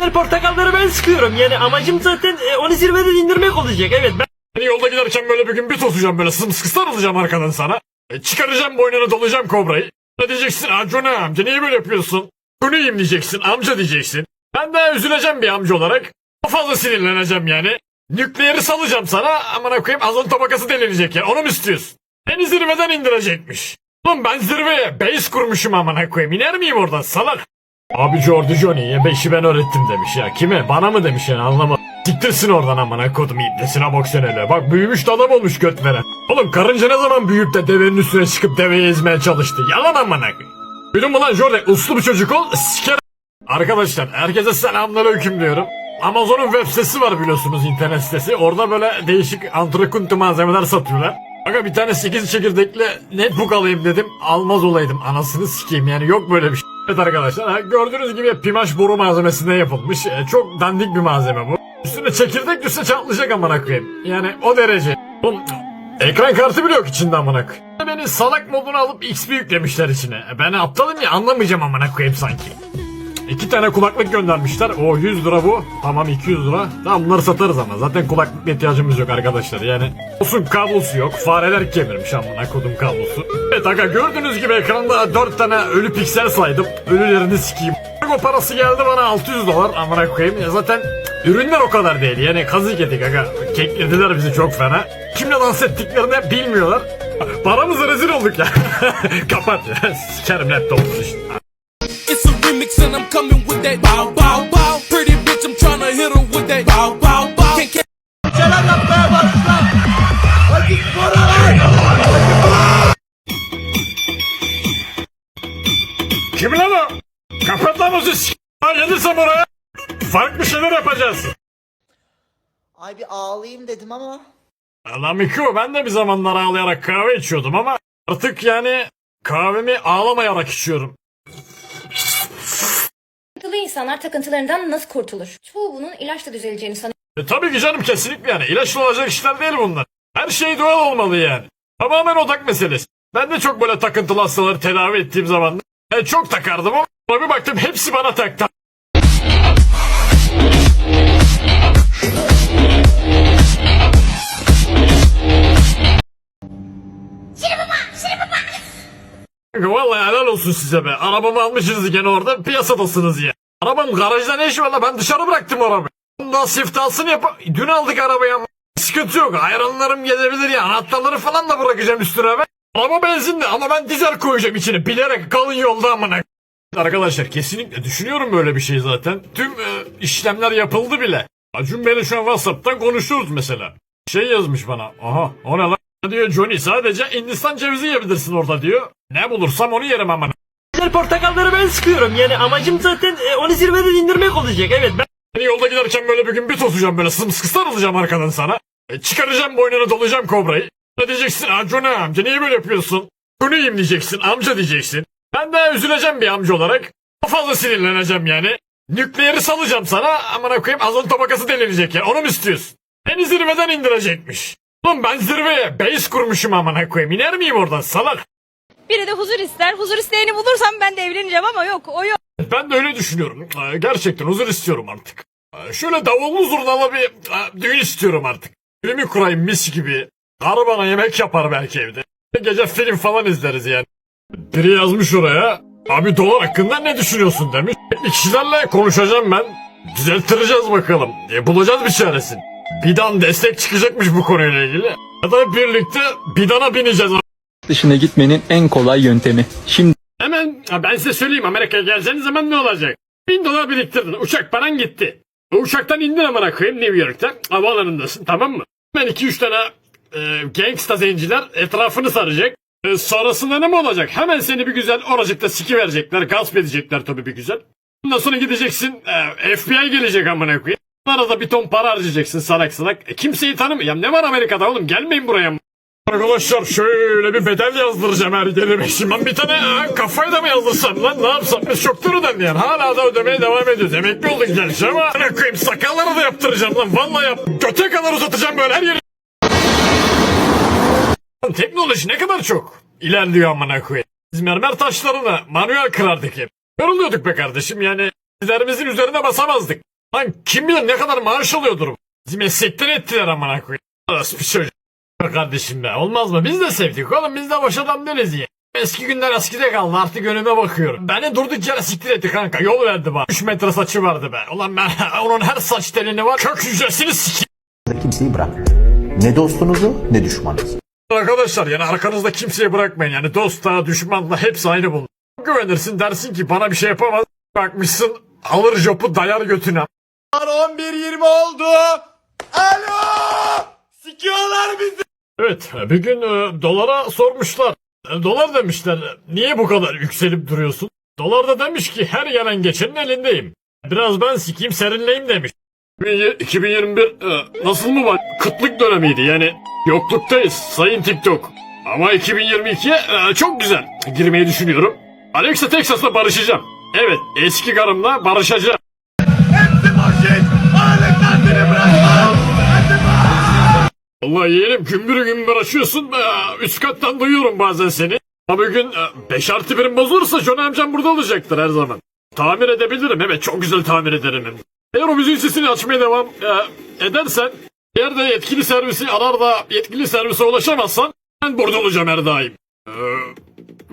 Diğer portakalları ben sıkıyorum. Yani amacım zaten e, onu zirveden indirmek olacak. Evet ben Hani yolda giderken böyle bir gün bir tutacağım böyle sımsıkı sarılacağım arkadan sana. E, çıkaracağım boynuna dolayacağım kobrayı. Ne diyeceksin Acuna amca niye böyle yapıyorsun? Güneyim diyeceksin amca diyeceksin. Ben de üzüleceğim bir amca olarak. Daha fazla sinirleneceğim yani. Nükleeri salacağım sana amına koyayım azon tabakası denilecek ya onu mu istiyorsun? Beni zirveden indirecekmiş. Oğlum ben zirveye base kurmuşum amına koyayım iner miyim oradan salak? Abi Jordi Johnny'ye beşi ben öğrettim demiş ya. Kime? Bana mı demiş yani anlamadım. Siktirsin oradan amına kodum ibnesine bak sen hele. Bak büyümüş de adam olmuş göt veren. Oğlum karınca ne zaman büyüyüp de devenin üstüne çıkıp deveyi ezmeye çalıştı. Yalan amına. Duydun mu lan Jordi? Uslu bir çocuk ol. Siker. Arkadaşlar herkese selamünaleyküm diyorum. Amazon'un web sitesi var biliyorsunuz internet sitesi. Orada böyle değişik antrakuntu malzemeler satıyorlar. Aga bir tane 8 çekirdekli netbook alayım dedim. Almaz olaydım anasını sikeyim yani yok böyle bir şey. Evet arkadaşlar gördüğünüz gibi pimaş boru malzemesinden yapılmış. E, çok dandik bir malzeme bu. Üstüne çekirdek düşse çatlayacak amına koyayım. Yani o derece. Oğlum, ekran kartı bile yok içinde amına koyayım. Beni salak moduna alıp XP yüklemişler içine. E, Ben aptalım ya anlamayacağım amına koyayım sanki. İki tane kulaklık göndermişler. O 100 lira bu. Tamam 200 lira. Tamam bunları satarız ama. Zaten kulaklık ihtiyacımız yok arkadaşlar. Yani olsun kablosu yok. Fareler kemirmiş amına kodum kablosu. Evet aga gördüğünüz gibi ekranda 4 tane ölü piksel saydım. Ölülerini sikeyim. O parası geldi bana 600 dolar amına koyayım. Ya zaten ürünler o kadar değil. Yani kazık yedik aga. Keklediler bizi çok fena. Kimle dans ettiklerini bilmiyorlar. Paramıza rezil olduk ya. Kapat ya. Sikerim laptopunu işte. Coming with that bow bow bow. Pretty bitch, I'm tryna hit her with that bow bow bow. Can't catch Kim lan o? Kapat lan o gelirsem oraya. Farklı şeyler yapacağız. Ay bir ağlayayım dedim ama. Lan Miko ben de bir zamanlar ağlayarak kahve içiyordum ama artık yani kahvemi ağlamayarak içiyorum. Takıntılı insanlar takıntılarından nasıl kurtulur? Çoğu bunun ilaçla düzeleceğini sanıyor. E tabii ki canım kesinlikle yani ilaçla olacak işler değil bunlar. Her şey doğal olmalı yani. Tamamen odak meselesi. Ben de çok böyle takıntılı hastaları tedavi ettiğim zaman e, çok takardım ama bir baktım hepsi bana taktı. Vallahi helal olsun size be. Arabamı almışsınız gene orada piyasadasınız ya. Arabam garajda ne işi var la ben dışarı bıraktım arabayı. Bundan siftahsını yap... Dün aldık arabayı ama. Sıkıntı yok ayranlarım gelebilir ya anahtarları falan da bırakacağım üstüne be. Araba benzinli ama ben dizel koyacağım içine bilerek kalın yolda amına. Arkadaşlar kesinlikle düşünüyorum böyle bir şey zaten. Tüm e, işlemler yapıldı bile. Acun Bey'le şu an Whatsapp'tan konuşuyoruz mesela. Şey yazmış bana. Aha o ne lan? Diyor Johnny sadece Hindistan cevizi yiyebilirsin orada diyor. Ne bulursam onu yerim amına. Diğer portakalları ben sıkıyorum. Yani amacım zaten e, onu zirveden indirmek olacak. Evet ben Hani yolda giderken böyle bir gün bir tutacağım böyle sımsıkı sarılacağım arkadan sana. E, çıkaracağım boynuna dolayacağım kobrayı. Ne diyeceksin Acuna amca niye böyle yapıyorsun? Güneyim diyeceksin amca diyeceksin. Ben de üzüleceğim bir amca olarak. Fazla sinirleneceğim yani. Nükleeri salacağım sana amına koyayım azon tabakası denilecek ya onu mu istiyorsun? Beni zirveden indirecekmiş. Oğlum ben zirveye base kurmuşum amına koyayım iner miyim oradan salak? Biri de huzur ister. Huzur isteyeni bulursam ben de evleneceğim ama yok o yok. Ben de öyle düşünüyorum. Ee, Gerçekten huzur istiyorum artık. Ee, Şöyle davullu zurnalı bir e, düğün istiyorum artık. Filmi kurayım mis gibi. Karı bana yemek yapar belki evde. Gece film falan izleriz yani. Biri yazmış oraya. Abi dolar hakkında ne düşünüyorsun demiş. Bir kişilerle konuşacağım ben. Düzelttireceğiz bakalım. E, bulacağız bir çaresini. Bidan destek çıkacakmış bu konuyla ilgili. Ya da birlikte bidana bineceğiz. Dışına gitmenin en kolay yöntemi. Şimdi Hemen ben size söyleyeyim Amerika'ya geleceğiniz zaman ne olacak? Bin dolar biriktirdin uçak paran gitti. O uçaktan indin amına koyayım New York'ta havaalanındasın tamam mı? Hemen iki üç tane e, gangsta zenciler etrafını saracak. E, sonrasında ne mi olacak? Hemen seni bir güzel oracıkta siki verecekler gasp edecekler tabii bir güzel. Ondan sonra gideceksin e, FBI gelecek amına koyayım. Arada bir ton para harcayacaksın salak salak. E, kimseyi tanımıyor. Ya ne var Amerika'da oğlum gelmeyin buraya. Arkadaşlar şöyle bir bedel yazdıracağım her gelime. Ben bir tane ha, kafayı da mı yazdırsam lan ne yapsam? Biz çoktur ödendi yani. Hala da ödemeye devam ediyoruz. Emekli olduk gerçi ama. Ne koyayım sakalları da yaptıracağım lan. Vallahi yap. Göte kadar uzatacağım böyle her yeri. Teknoloji ne kadar çok ilerliyor amına koyayım. Biz mermer taşlarını manuel kırardık hep. Yoruluyorduk be kardeşim yani. Bizlerimizin üzerine basamazdık. Lan kim bilir ne kadar maaş alıyordur. Bizi meslekten ettiler amına koyayım. Orası bir çocuk. Kardeşim be olmaz mı? Biz de sevdik oğlum biz de boş adam değiliz ya. Eski günler eskide kaldı artık önüme bakıyorum. Beni durduk yere siktir etti kanka yol verdi bana. 3 metre saçı vardı be. Ulan ben onun her saç telini var kök hücresini sikeyim. kimseyi bırak. Ne dostunuzu ne düşmanınızı. Arkadaşlar yani arkanızda kimseye bırakmayın yani dostla düşmanla hepsi aynı bunun. Güvenirsin dersin ki bana bir şey yapamaz. Bakmışsın alır jopu dayar götüne. 11.20 oldu. Alo. Sikiyorlar bizi. Evet bir gün e, dolara sormuşlar. E, dolar demişler niye bu kadar yükselip duruyorsun? Dolar da demiş ki her gelen geçenin elindeyim. Biraz ben sikeyim serinleyeyim demiş. 2021 e, nasıl mı var? Kıtlık dönemiydi yani yokluktayız sayın TikTok. Ama 2022 e, çok güzel. Girmeyi düşünüyorum. Alexa Texas'la barışacağım. Evet eski karımla barışacağım. Vallahi yeğenim gümbür gümbür açıyorsun. Üst kattan duyuyorum bazen seni. Ama bugün 5 artı birim bozulursa John amcam burada olacaktır her zaman. Tamir edebilirim evet çok güzel tamir ederim. Eğer o müziğin sesini açmaya devam e, edersen yerde yetkili servisi arar da yetkili servise ulaşamazsan ben burada olacağım her daim. Ee,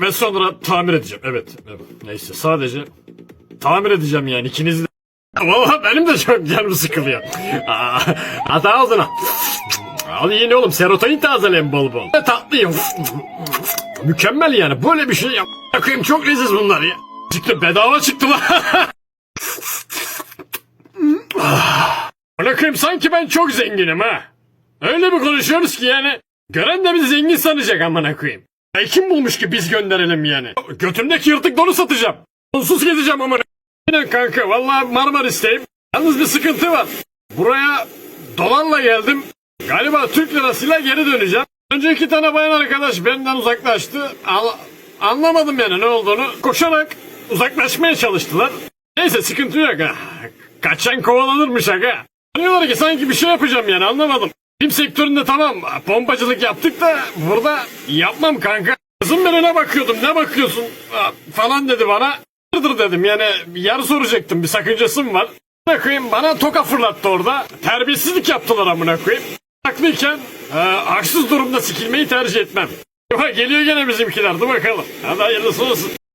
ve sonra tamir edeceğim evet, evet. Neyse sadece tamir edeceğim yani ikiniz de. Valla benim de çok canım sıkılıyor. Aa, hata ağzına. Al yeni oğlum serotonin tazeleyin bol bol. Ne tatlıyım. Mükemmel yani böyle bir şey yap. Bakayım çok leziz bunlar ya. Çıktı bedava çıktı lan. Bırakayım sanki ben çok zenginim ha. Öyle bir konuşuyoruz ki yani. Gören de bizi zengin sanacak amına koyayım. E kim bulmuş ki biz gönderelim yani? Götümdeki yırtık donu satacağım. Onsuz gezeceğim amına. Yine kanka vallahi Marmaris'teyim. Yalnız bir sıkıntı var. Buraya dolarla geldim. Galiba Türk lirasıyla geri döneceğim. Önce iki tane bayan arkadaş benden uzaklaştı. Al- anlamadım yani ne olduğunu. Koşarak uzaklaşmaya çalıştılar. Neyse sıkıntı yok ha. Kaçan kovalanırmış aga. Diyorlar ki sanki bir şey yapacağım yani anlamadım. Film sektöründe tamam pompacılık yaptık da burada yapmam kanka. Kızım ben ona bakıyordum ne bakıyorsun falan dedi bana. Hayırdır dedim yani yer soracaktım bir sakıncası mı var? Amına koyayım bana toka fırlattı orada. Terbiyesizlik yaptılar amına koyayım. Haklıyken e, haksız durumda sikilmeyi tercih etmem. Geliyor gene bizimkiler dur bakalım. Hadi hayırlısı olsun.